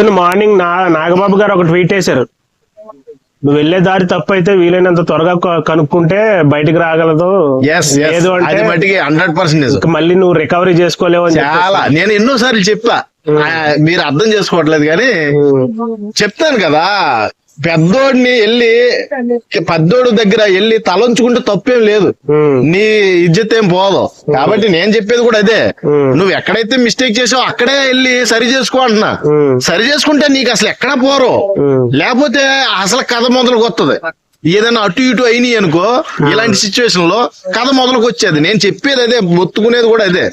పొద్దున్న మార్నింగ్ నా నాగబాబు గారు ఒక ట్వీట్ వేశారు. నువ్వు వెళ్ళే దారి తప్పు అయితే వీలైనంత త్వరగా కనుక్కుంటే బయటికి రాగలదు. లేదు అంటే హండ్రెడ్ పర్సెంట్ మళ్ళీ నువ్వు రికవరీ చేసుకోలేవు. చాలా. నేను ఎన్నో సార్లు చెప్పా మీరు అర్థం చేసుకోవట్లేదు కానీ చెప్తాను కదా. పెద్దోడిని వెళ్ళి పెద్దోడు దగ్గర వెళ్ళి తలంచుకుంటే తప్పేం లేదు. నీ ఇజ్జత్ ఏం పోదు. కాబట్టి నేను చెప్పేది కూడా అదే. నువ్వు ఎక్కడైతే మిస్టేక్ చేసావు అక్కడే వెళ్ళి సరి చేసుకో అంటున్నా. సరి చేసుకుంటే నీకు అసలు ఎక్కడ పోరు. లేకపోతే అసలు కథ మొదలుకు వస్తుంది ఏదైనా అటు ఇటు అయినాయి అనుకో ఇలాంటి సిచ్యువేషన్లో కథ మొదలుకు వచ్చేది నేను చెప్పేది అదే మొత్తుకునేది కూడా అదే.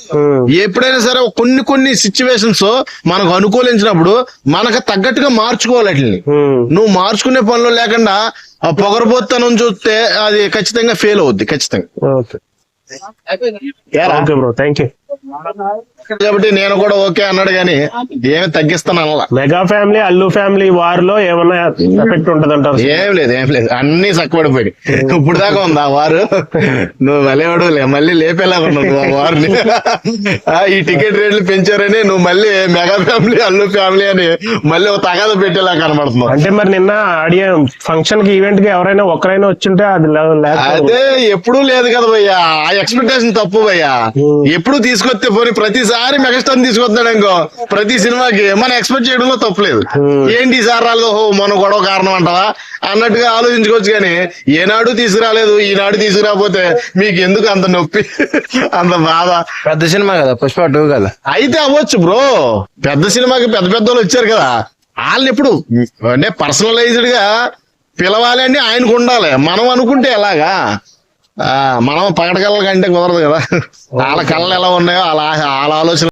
ఎప్పుడైనా సరే కొన్ని కొన్ని సిచ్యువేషన్స్ మనకు అనుకూలించినప్పుడు మనకు తగ్గట్టుగా మార్చుకోవాలి వాటిని. నువ్వు మార్చుకునే పనులు లేకుండా ఆ పొగరబోత్తనం చూస్తే అది ఖచ్చితంగా ఫెయిల్ అవుద్ది ఖచ్చితంగా. ఓకే. ఏరా? ఓకే బ్రో థ్యాంక్ యూ కాబట్టి నేను కూడా ఓకే అన్నాడు కానీ ఏమి తగ్గిస్తాను అనలా. మెగా ఫ్యామిలీ అల్లు ఫ్యామిలీ వార్లో ఏమన్నా ఎఫెక్ట్ ఉంటది అంటారు ఏం లేదు ఏం లేదు. అన్ని చక్కబడిపోయి ఇప్పుడు దాకా ఉంది ఆ వారు? నువ్వు మళ్ళీవాడు మళ్ళీ లేపేలాగా ఉన్నావు వారిని. ఈ టికెట్ రేట్లు పెంచారని నువ్వు మళ్ళీ మెగా ఫ్యామిలీ అల్లు ఫ్యామిలీ అని మళ్ళీ ఒక తగాద పెట్టేలా కనబడుతున్నావు. అంటే మరి నిన్న ఆడియో ఫంక్షన్కి ఈవెంట్కి ఎవరైనా ఒక్కరైనా వచ్చింటే అది అదే ఎప్పుడూ లేదు కదా భయ్యా. ఆ ఎక్స్పెక్టేషన్ తప్పు భయ్యా. ఎప్పుడు తీసుకొస్తే పోనీ ప్రతిసారి మెగాస్టార్ తీసుకొస్తున్నాడు ఇంకో. ప్రతి సినిమాకి మనం ఎక్స్పెక్ట్ చేయడంలో తప్పులేదు ఏంటి ఈసారి రాలేదు ఓహో మన గొడవ కారణం అంటావా? అన్నట్టుగా ఆలోచించుకోవచ్చు కానీ ఏనాడు తీసుకురాలేదు ఈనాడు తీసుకురాకపోతే మీకు ఎందుకు అంత నొప్పి? అంత బాధ? పెద్ద సినిమా కదా పుష్ప టూ కదా. అయితే అవ్వచ్చు బ్రో. పెద్ద సినిమాకి పెద్ద పెద్ద వాళ్ళు వచ్చారు కదా. వాళ్ళని ఎప్పుడు అంటే పర్సనలైజ్డ్గా పిలవాలి అని ఆయనకు ఉండాలి. మనం అనుకుంటే ఎలాగా? మనం పగడగల కంటే కుదరదు కదా. వాళ్ళ కళ్ళు ఎలా ఉన్నాయో అలా వాళ్ళ ఆలోచన